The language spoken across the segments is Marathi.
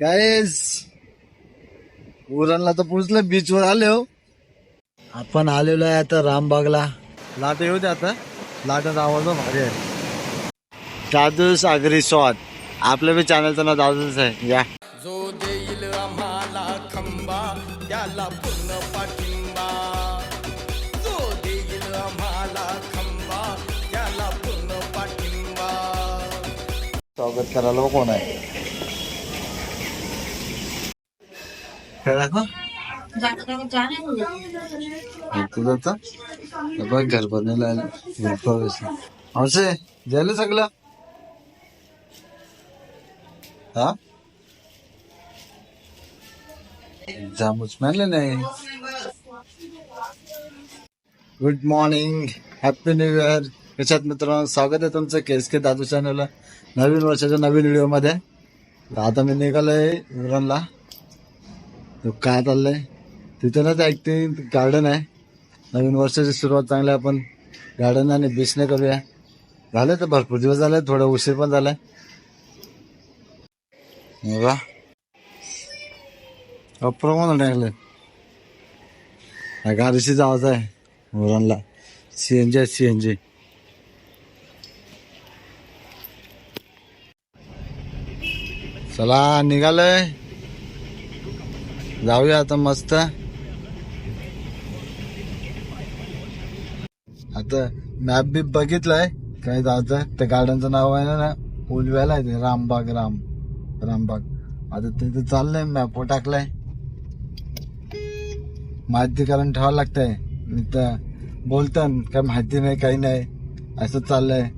गाईज उरणला तर पोचलं बीचवर आले हो. आपण आलेलो आहे आता रामबागला. लाट येऊ दे आता. लाटाचा आवाज भारी आहे. दादू सागरी स्वाद. आपलं बी चॅनलचं नाव दादूच आहे. या. जो देईल आम्हाला खंबा त्याला पूर्ण पाठिंबा. जो देईल आम्हाला खंबा त्याला पूर्ण पाठिंबा. स्वागत करायला कोण आहे? काय दाखव तुझं बघ घर बनवलं असे झालं सगळं? हा? जामूच मानले नाही. Good morning happy new year कशात मित्रांनो स्वागत आहे तुमचं केस के दादू चॅनलला नवीन वर्षाच्या नवीन व्हिडिओमध्ये आता मी निघालोय उरणला तो काय चाललंय? तिथूनच ऐकते गार्डन आहे. नवीन वर्षाची सुरुवात चांगली आहे. आपण गार्डन आणि बीचने करूया. झालं तर भरपूर दिवस झाले थोडा उशीर पण झाला हे बघा. अप्रो म्हणून आवाज आहे जायचं सी एन जी आहे सी एन जी चला निघालंय. जाऊया आता मस्त. आता मॅप बी बघितलाय. काय जायचं त्या गार्डनचं नाव आहे ना उलव्याला आहे ते रामबाग राम रामबाग. आता तिथे चाललंय मॅपवर टाकलाय. माहिती करून ठेवावं लागतंय. तर बोलतात काय माहिती नाही काही नाही. असं चाललंय.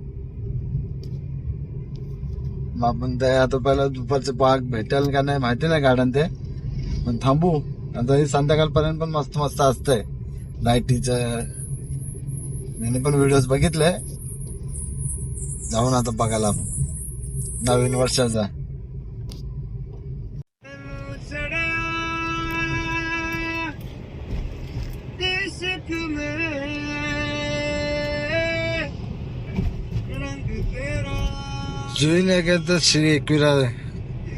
मग आपण ते आता पहिला दुपारचं पार्क भेटेल का नाही माहिती नाही गार्डन ते. पण थांबू. आता हे संध्याकाळपर्यंत पण मस्त मस्त असतंय. लाईटीचं मी पण व्हिडिओज बघितले जाऊन आता बघायला नवीन वर्षाचा. जुई नाही श्री एकविरा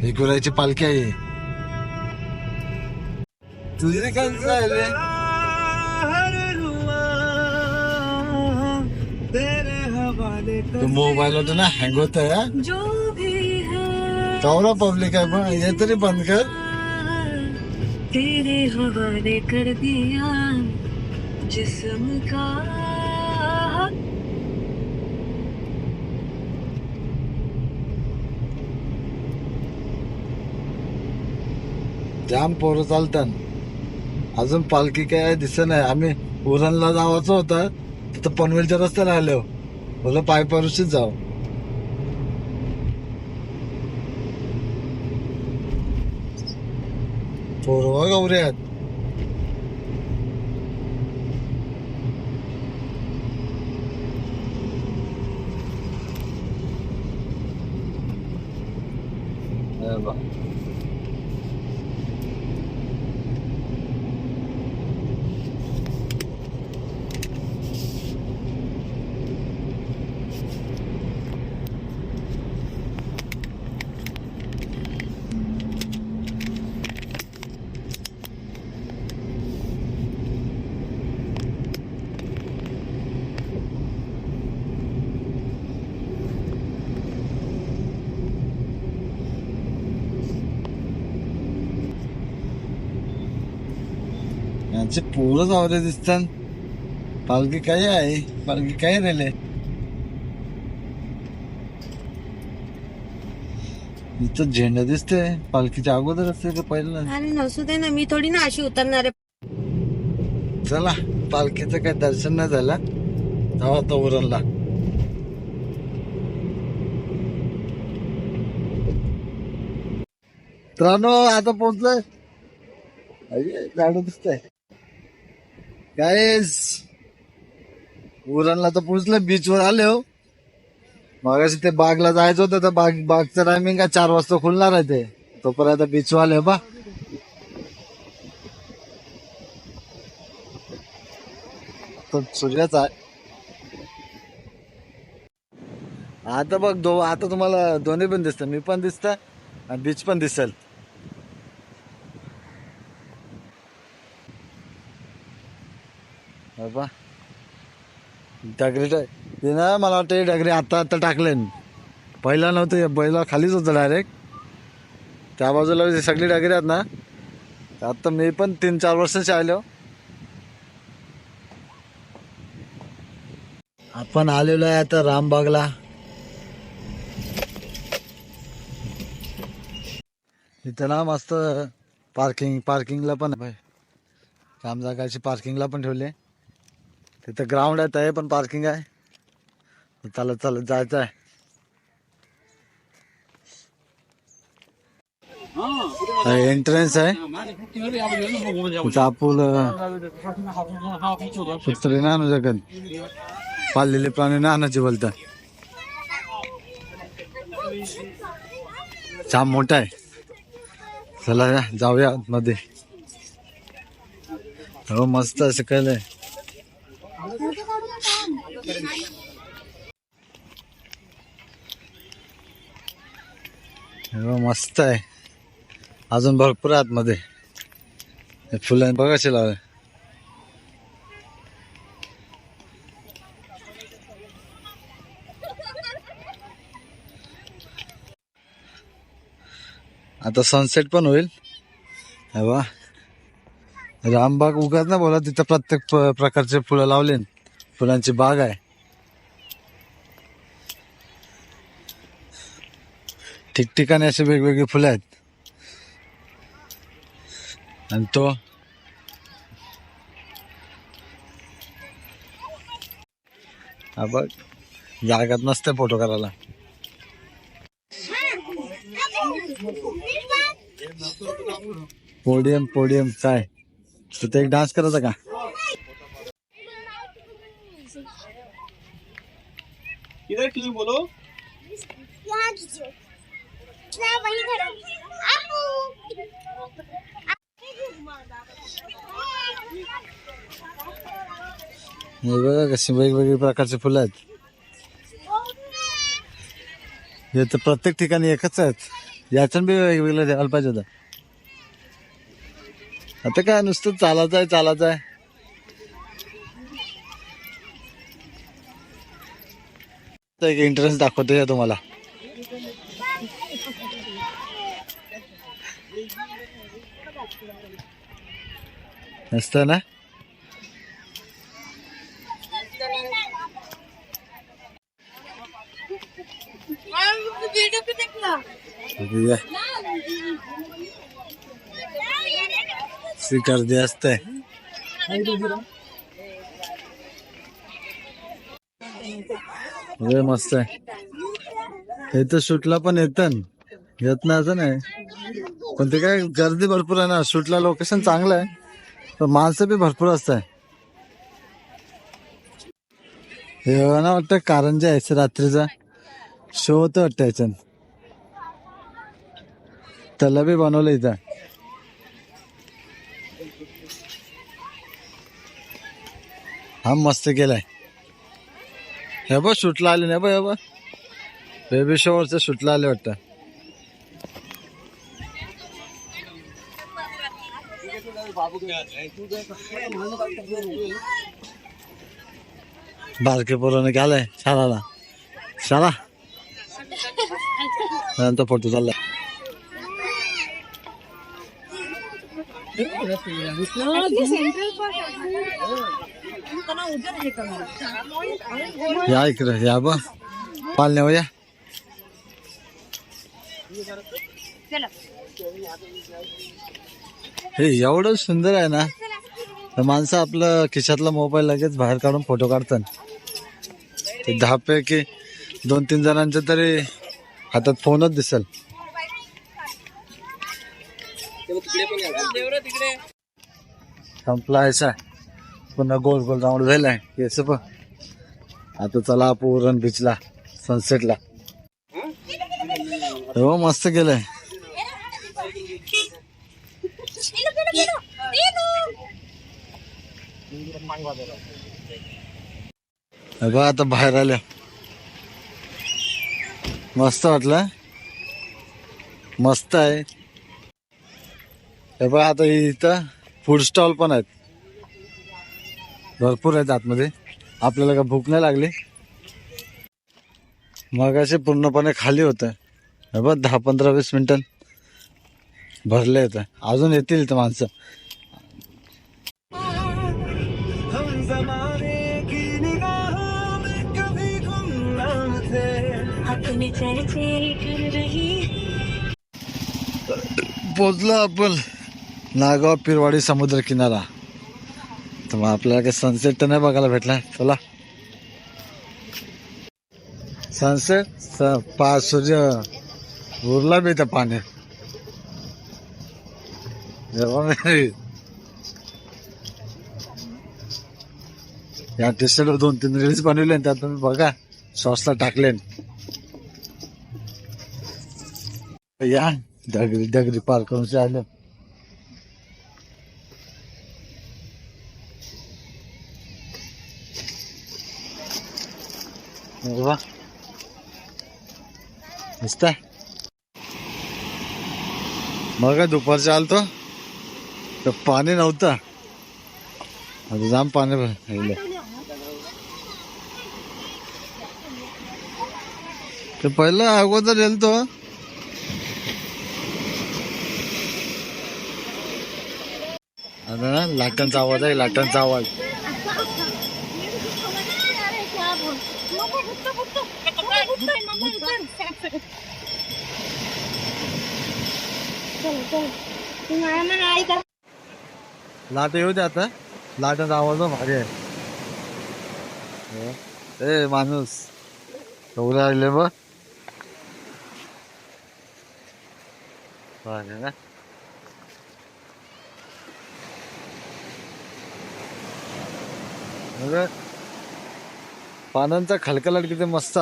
एकविराची पालखी आहे तुझे काय राहिले मोबाईल होता ना हँग होत आहे जो भी कवरा पब्लिक आहे पण हे तरी बंद कर तेरे हवाले कर दिया जिस्म का जाम पोरं चालतात अजून पालखी काय दिसत नाही. आम्ही उरणला जावाचं होतं. तिथं पनवेलच्या रस्त्याला आलो. बोल पाय परुशीच जाऊ. पोरवा गौरी आहेत. यांचे पोरच आवरे दिसतात पालखी काय आहे पालखी काय राहिले इथं झेंडा दिसते पालखीच्या अगोदर असते का पहिलं अरे नसू दे ना मी थोडी ना अशी उतरणार आहे चला पालखीचं काय दर्शन नाही झालं तेव्हा आता उरणला मित्रांनो आता पोहोचलोय अये, गाडं दिसतंय गाईज उरणला तर पोचलं बीचवर आले हो. मगाशी ते बागला जायचं होतं तर बाग बागचं टायमिंग का चार वाजता खुलणार आहे ते. तोपर्यंत बीचवर आले बा. तो सूर्याचा आहे. आता बघ दो आता तुम्हाला दोन्ही पण दिसतं मी पण दिसतं आणि बीच पण दिसेल. बाबा. डगरी टाक ते ना मला वाटतं हे डगरी आता आता टाकले पहिला नव्हतं पहिला खालीच होतं डायरेक्ट त्या बाजूला सगळी डगरी आहेत ना. आत्ता आता मी पण तीन चार वर्षाचे आलो. आपण आलेलो आहे आता रामबागला. इथं ना मस्त पार्किंग पार्किंगला पण आहे काम जागाची पार्किंगला पण ठेवले. तिथं ग्राउंड आहे तय पण पार्किंग आहे. चालत चालत जायचं आहे. एंट्रन्स आहे. चापूल कुत्रे ना आणू शकत पाळलेले प्राणी ना आणायचे बोलतात. छान मोठा आहे. चला या, जाऊया मध्ये हो मस्त असं कळलंय हो, मस्त आहे. अजून भरपूर आहे आतमध्ये हे फुलं बघायचे लावले आता सनसेट पण होईल. हे रामबाग उगाच ना बोला तिथं प्रत्येक प- प्रकारचे फुलं लावले फुलांची बाग आहे. ठिकठिकाणी असे वेगवेगळी फुलं आहेत. आणि तो हा बघ जागात नसते फोटो करायला. पोडियम पोडियम काय? तिथे एक डान्स करायचा का? किधर क्यों बोलो. यहाँ वहीं हे बघा कशी वेगवेगळी प्रकारचे फुलं आहेत. हे तर प्रत्येक ठिकाणी एकच आहेत. याच्यान बी वेगवेगळं द्यायला पाहिजे होतं. आता काय नुसतं चालायचं आहे चालायचं आहे. एक इंटरेस्ट दाखवतो या तुम्हाला? मस्त ना? स्वीकार आहे. गर्दी असते अरे मस्त आहे. हे तर शूटला पण येत येत नाही असं नाही पण ते काय गर्दी भरपूर आहे ना. शूटला लोकेशन चांगलं आहे. पण माणसं बी भरपूर असत हे ना वाटतं कारंजा यायचं रात्रीचा. शो होतं वाटतं याच्यात. त्याला बी बनवलं इथं. हा मस्त केलाय. हे बघ सुटला आले ना बघ हे बघ. बेबी शोवरचं सुटला आले वाटतं. बारके पोरानं गेलाय शाळाला शाळा नंतर फोटो चाललाय. या इकडे या बा. पालण्या हो, या. हे एवढं सुंदर आहे ना. तर माणसं आपलं खिशातला मोबाईल लगेच बाहेर काढून फोटो काढतात. ते दहापैकी दोन तीन जणांच्या तरी हातात फोनच दिसेल. संपला आहे पुन्हा गोल गोल राऊंड झालाय. याच पण आता चला पूरण बीचला सनसेटला हो मस्त गेलंय हे आता बाहेर आल्या. मस्त वाटलं मस्त आहे. हे बघा आता इथं फूड स्टॉल पण आहेत. भरपूर आहेत आतमध्ये. आपल्याला का भूक नाही लागली. मग असे पूर्णपणे खाली होतं. बघ दहा पंधरा वीस मिनटं भरले येतं अजून येतील इथं माणसं. पोचला पोचलो आपण नागाव पिरवाडी समुद्र किनारा तर मग आपल्याला काही सनसेट तर नाही बघायला भेटला चला. सनसेट पा सूर्य उरला बी त्या पाण्यात जेव्हा या टी दोन तीन रील्स बनवले त्यात तुम्ही बघा सॉसला टाकले. या डगरी डगरी पार करून आले वा मस्त मग काय दुपारच्या आलतो तर पाणी नव्हतं आता जाम पाणी राहिलं ते पहिलं अगोदर गेलतो आता ना लाटांचा आवाज आहे लाटांचा आवाज लाट येऊ द्या आता. लाटाचा आवाज भारी आहे. ए माणूस. एवढं आले बघ. भारी ना? अगं, पानांचा खलकलाट किती मस्त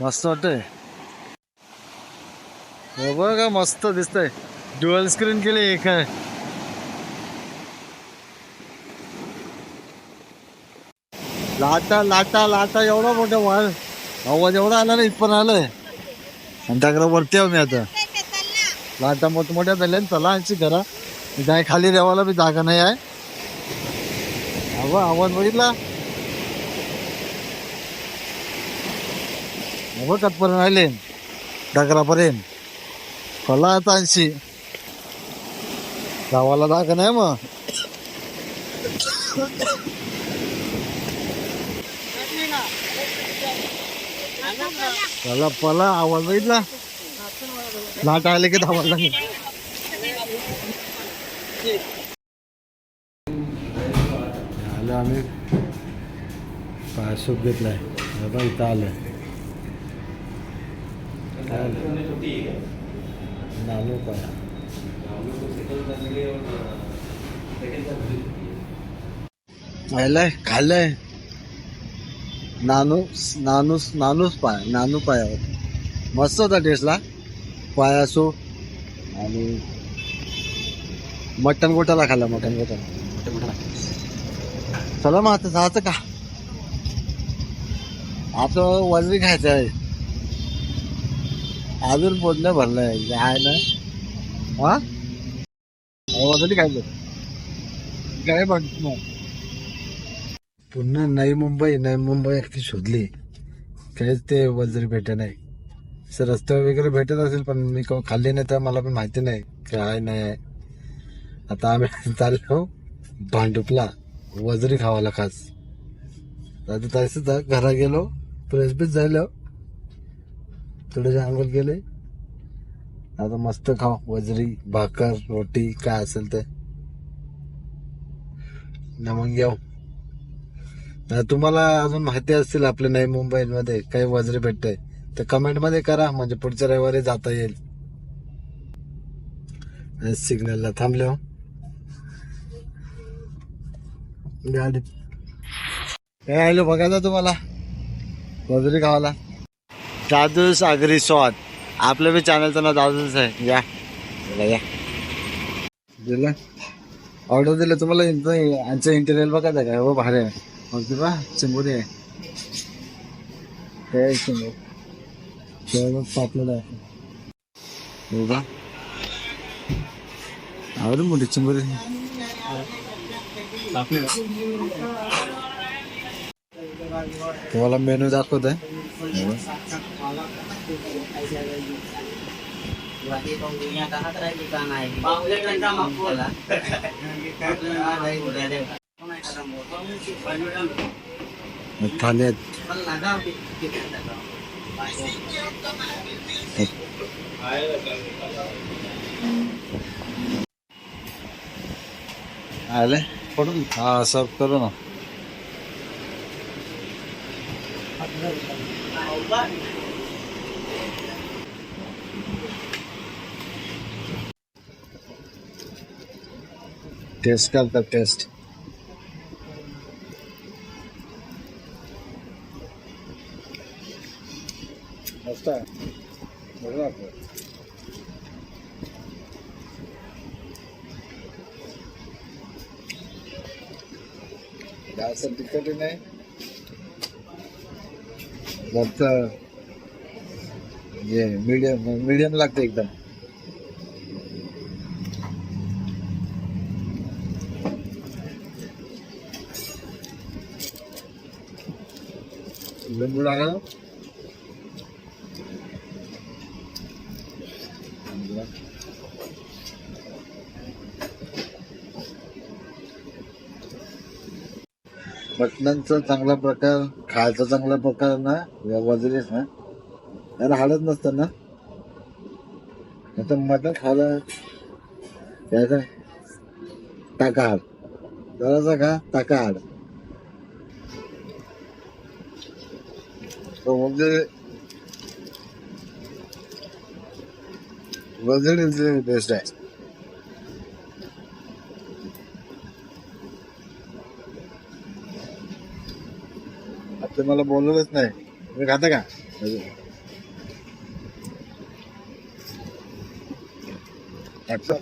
मस्त वाटतंय. बघा मस्त दिसतंय. ड्युअल स्क्रीन केली एक. आहे लाटा लाटा लाटा एवढा मोठा वाळ आवाज एवढा आला ना पण आलाय. आणि त्याकडे वरती आहो मी आता. लाटा मोठमोठ्या झाल्या चला आणशी घरा. काय खाली देवाला बी जागा नाही आहे. अगं आवाज बघितला अगं कटपर्यंत आले डगरापर्यंत चला आता ऐंशी गावाला जागा नाही मग चला पला आवाज बघितला लाट आले की धावायला लागेल. आम्ही. पायसूप घेतलाय. बाबा इथं आलं नानू पाया खाल्लंय खाल्लंय. नानू नानूस नानूस पाय नानू पाया मस्त होता टेस्टला पाया असो आणि मटन गोटाला खाल्ला मटन गोटाला. चला मग आता जायचं का? आता वजरी खायचं आहे. अजून पोचलं भरलंय. काय ना हा वजरी खायचं. काय म्हणतो पुन्हा नवी मुंबई नवी मुंबई अगदी शोधली. काहीच ते वजरी भेटे नाही. सर रस्त्यावर वगैरे भेटत असेल पण मी खाल्ली नाही तर मला पण माहिती नाही. काय नाही. आता आम्ही चाललो भांडुपला. वजरी खावाला खास. आता तसंच आहे, घरा गेलो फ्रेश बीच झालो. थोडेसे आंघोळ गेले आता मस्त खाऊ. वजरी भाकर रोटी काय असेल ते. ना मग येऊ तुम्हाला अजून माहिती असतील आपल्या नवी मुंबईमध्ये काही वजरी भेटते. तर कमेंटमध्ये करा म्हणजे पुढच्या रविवारी जाता येईल. सिग्नलला थांबले. हो गाडी. काय आलो बघायला तुम्हाला. वजरी खावाला दादूस आगरी स्वाद. आपलं बी चॅनलचं नाव दादूच आहे. या. चला या. दिलं. ऑर्डर दिलं. तुम्हाला आमचं इंटेरियर बघायचं काय हो भारी आहे. मग बा. चिंबोरी आहे. काय चिंबोर पापलेलं आहे. हो का? आवडून मोठी चिंबोरी? तुम्हाला मेनू दाखवत आहे थाली आहेत. आले? पडून. हा सर्व करू ना. टेस्ट करतात टेस्ट जास्त तिखट नाही. जास्त म्हणजे मीडियम मीडियम लागते एकदम. लिंबू टाका मटणांचा चांगला प्रकार खायचा चांगला प्रकार ना वजरेच ना. त्याला हाडत नसतं ना? आता मटण खायला यायचं टाकाहाड जरासा खा टाका हाड म्हणजे वजडी बेस्ट आहे. ते मला बोलवलंच नाही. तुम्ही खाता का? अच्छा.